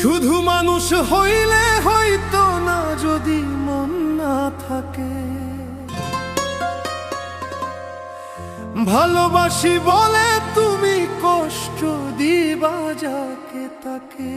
শুধু মানুষ হইলে হয়তো না যদি মন না থাকে। ভালোবাসি বলে তুমি কষ্ট দিবা যাকে তাকে।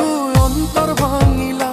অন্তর ভাঙিলা।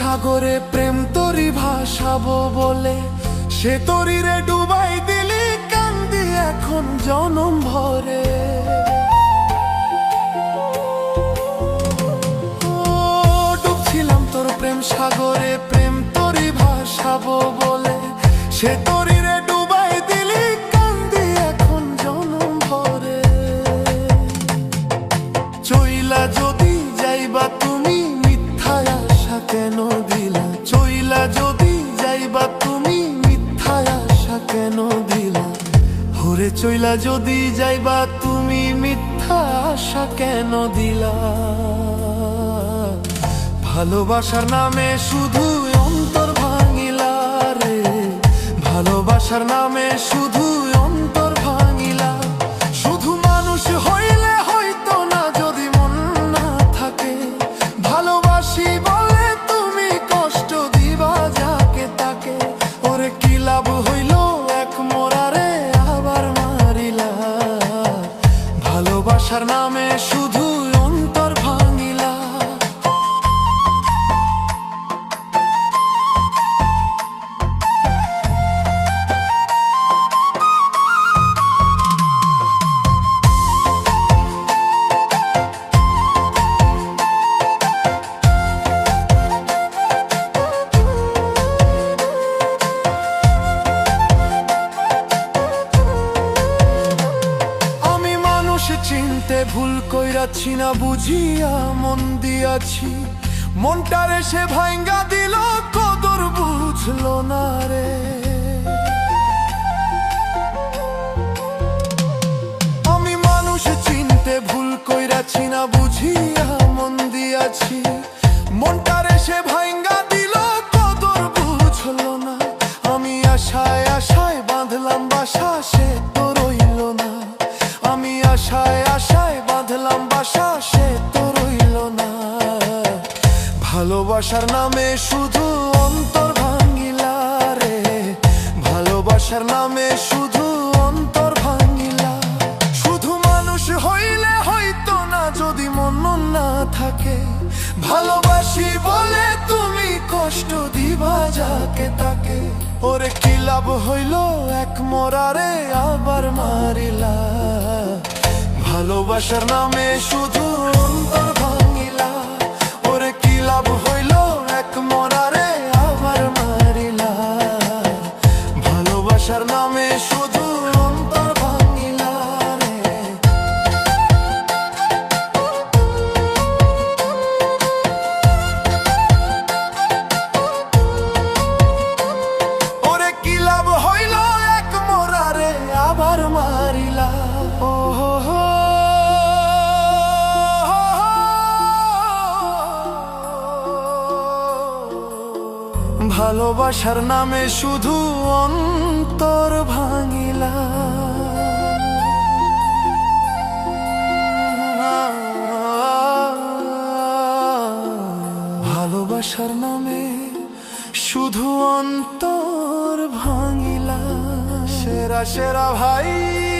সাগরে প্রেম তরি ভাসাবো বলে। সে তরি রে ডুবাই দিলি, কান্দি এখন জনম ভরে। ডুবছিলাম তোর প্রেম সাগরে, প্রেম তরি ভাসাবো বলে। সে হরে চইলা যদি যাইবা, তুমি মিথ্যা আশা কেন দিলা? ভালোবাসার নামে শুধু অন্তর ভাঙিলা রে। ভালোবাসার নামে শুধু ভুল কইরাছি না বুঝিয়া মন দিয়াছি। মনটারে সে ভাঙ্গা দিল আশায় আশায় বাঁধলাম বাসা, সে তো রইল না। ভালোবাসার নামে শুধু অন্তর ভাঙিলা রে। ভালোবাসার নামে শুধু অন্তর ভাঙিলা। শুধু মানুষ হইলে হয়তো না, যদি মন না থাকে। ভালোবাসি বলে তুমি কষ্ট দিবা যাকে তাকে। ওরে কি লাভ হইল এক মরারে আবার মারিলা? ভালোবাসার নামে শুধু অন্তর ভালোবাসার নামে শুধু অন্তর ভাঙিলা। ভালোবাসার নামে শুধু অন্তর ভাঙিলা। সেরা সেরা ভাই।